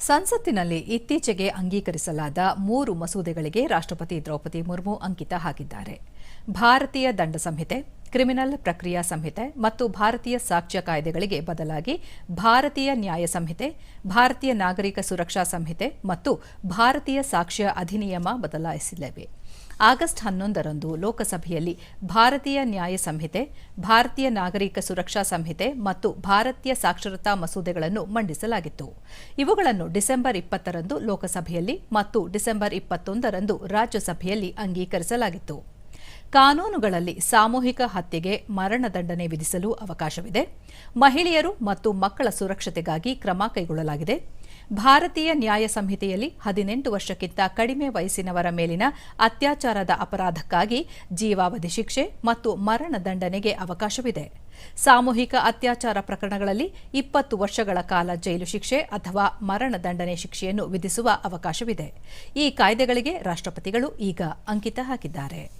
ಸಂಸತ್ತಿನಲ್ಲಿ ಇತ್ತೀಚೆಗೆ ಅಂಗೀಕರಿಸಲಾದ ಮೂರು ಮಸೂದೆಗಳಿಗೆ ರಾಷ್ಟ್ರಪತಿ ದ್ರೌಪದಿ ಮುರ್ಮು ಅಂಕಿತ ಹಾಕಿದ್ದಾರೆ. ಭಾರತೀಯ ದಂಡ ಸಂಹಿತೆ ಕ್ರಿಮಿನಲ್ ಪ್ರಕ್ರಿಯಾ ಸಂಹಿತೆ ಮತ್ತು ಭಾರತೀಯ ಸಾಕ್ಷ್ಯ ಕಾಯ್ದೆಗಳಿಗೆ ಬದಲಾಗಿ ಭಾರತೀಯ ನ್ಯಾಯ ಸಂಹಿತೆ, ಭಾರತೀಯ ನಾಗರಿಕ ಸುರಕ್ಷಾ ಸಂಹಿತೆ ಮತ್ತು ಭಾರತೀಯ ಸಾಕ್ಷ್ಯ ಅಧಿನಿಯಮ ಬದಲಾಯಿಸಲಿವೆ ಆಗಸ್ಟ್ ಹನ್ನೊಂದರಂದು ಲೋಕಸಭೆಯಲ್ಲಿ ಭಾರತೀಯ ನ್ಯಾಯ ಸಂಹಿತೆ, ಭಾರತೀಯ ನಾಗರಿಕ ಸುರಕ್ಷಾ ಸಂಹಿತೆ ಮತ್ತು ಭಾರತೀಯ ಸಾಕ್ಷರತಾ ಮಸೂದೆಗಳನ್ನು ಮಂಡಿಸಲಾಗಿತ್ತು. ಇವುಗಳನ್ನು ಡಿಸೆಂಬರ್ ಇಪ್ಪತ್ತರಂದು ಲೋಕಸಭೆಯಲ್ಲಿ ಮತ್ತು ಡಿಸೆಂಬರ್ ಇಪ್ಪತ್ತೊಂದರಂದು ರಾಜ್ಯಸಭೆಯಲ್ಲಿ ಅಂಗೀಕರಿಸಲಾಗಿತ್ತು. ಕಾನೂನುಗಳಲ್ಲಿ ಸಾಮೂಹಿಕ ಹತ್ಯೆಗೆ ಮರಣದಂಡನೆ ವಿಧಿಸಲು ಅವಕಾಶವಿದೆ. ಮಹಿಳೆಯರು ಮತ್ತು ಮಕ್ಕಳ ಸುರಕ್ಷತೆಗಾಗಿ ಕ್ರಮ ಕೈಗೊಳ್ಳಲಾಗಿದೆ. ಭಾರತೀಯ ನ್ಯಾಯ ಸಂಹಿತೆಯಲ್ಲಿ ಹದಿನೆಂಟು ವರ್ಷಕ್ಕಿಂತ ಕಡಿಮೆ ವಯಸ್ಸಿನವರ ಮೇಲಿನ ಅತ್ಯಾಚಾರದ ಅಪರಾಧಕ್ಕಾಗಿ ಜೀವಾವಧಿ ಶಿಕ್ಷೆ ಮತ್ತು ಮರಣದಂಡನೆಗೆ ಅವಕಾಶವಿದೆ. ಸಾಮೂಹಿಕ ಅತ್ಯಾಚಾರ ಪ್ರಕರಣಗಳಲ್ಲಿ ಇಪ್ಪತ್ತು ವರ್ಷಗಳ ಕಾಲ ಜೈಲು ಶಿಕ್ಷೆ ಅಥವಾ ಮರಣದಂಡನೆ ಶಿಕ್ಷೆಯನ್ನು ವಿಧಿಸುವ ಅವಕಾಶವಿದೆ. ಈ ಕಾಯ್ದೆಗಳಿಗೆ ರಾಷ್ಟ್ರಪತಿಗಳು ಈಗ ಅಂಕಿತ ಹಾಕಿದ್ದಾರೆ.